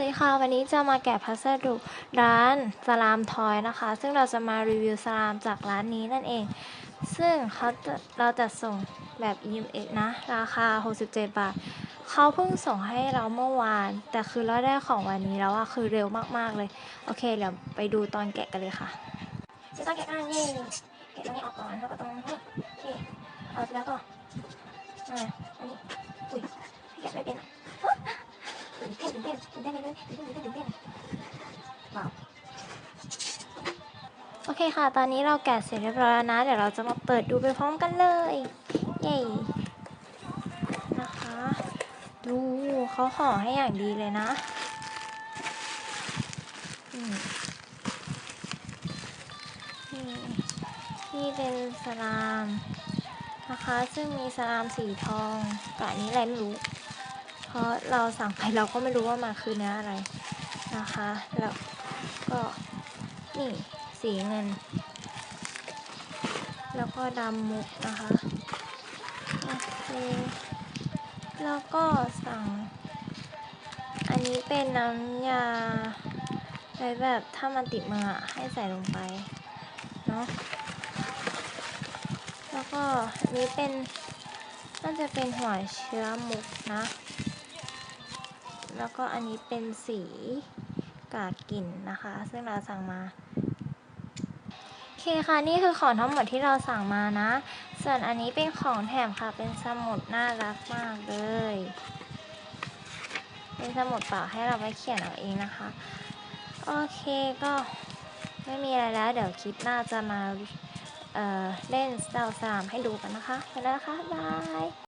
วัสดีค่ะวันนี้จะมาแกะพัสดุร้านสลามทอยนะคะ ซึ่งเราจะมารีวิวสลามจากร้านนี้นั่นเอง ซึ่งเขาจะเราจะส่งแบบ EMS นะ ราคา 67 บาท เขาเพิ่งส่งให้เราเมื่อวาน แต่คือเราได้ของวันนี้แล้วอะคือเร็วมากๆเลย โอเค เดี๋ยวไปดูตอนแกะกันเลยค่ะจะต้องแกะกันเย่แกะตรงนี้ออกก่อนแล้วก็ตรงนี้โอเคเอาแล้วก็อ่าอันนี้อุ้ยแกะไม่เป็นอะ นเต้นตื่นเต้นเลยตื่นเต้นตื่นเต้นตื่นเต้นว้าวโอเคค่ะ ตอนนี้เราแกะเสร็จเรียบร้อยแล้วนะ เดี๋ยวเราจะมาเปิดดูไปพร้อมกันเลยเย้นะคะ ดูเขาห่อให้อย่างดีเลยนะนี่นี่เป็นสลามนะคะ ซึ่งมีสลามสีทองกับอันนี้อะไรไม่รู้ เพราะเราสั่งไปเราก็ไม่รู้ว่ามันคือเนื้ออะไรนะคะ แล้วก็นี่สีเงิน แล้วก็ดำมุกนะคะโอเคแล้วก็สั่ง อันนี้เป็นน้ำยาไว้แบบถ้ามันติดมืออะให้ใส่ลงไปเนาะแล้วก็อันนี้เป็นน่าจะเป็นหัวเชื้อมุกนะ แล้วก็อันนี้เป็นสีกากกลิ่นนะคะ ซึ่งเราสั่งมาโอเคค่ะ นี่คือของทั้งหมดที่เราสั่งมานะ ส่วนอันนี้เป็นของแถมค่ะ เป็นสมุดน่ารักมากเลย เป็นสมุดเปล่าให้เราไว้เขียนเอาเองนะคะ โอเคก็ไม่มีอะไรแล้ว เดี๋ยวคลิปหน้าจะมาเเล่นสเตลสามให้ดูกันนะคะไปแล้วนะคะบาย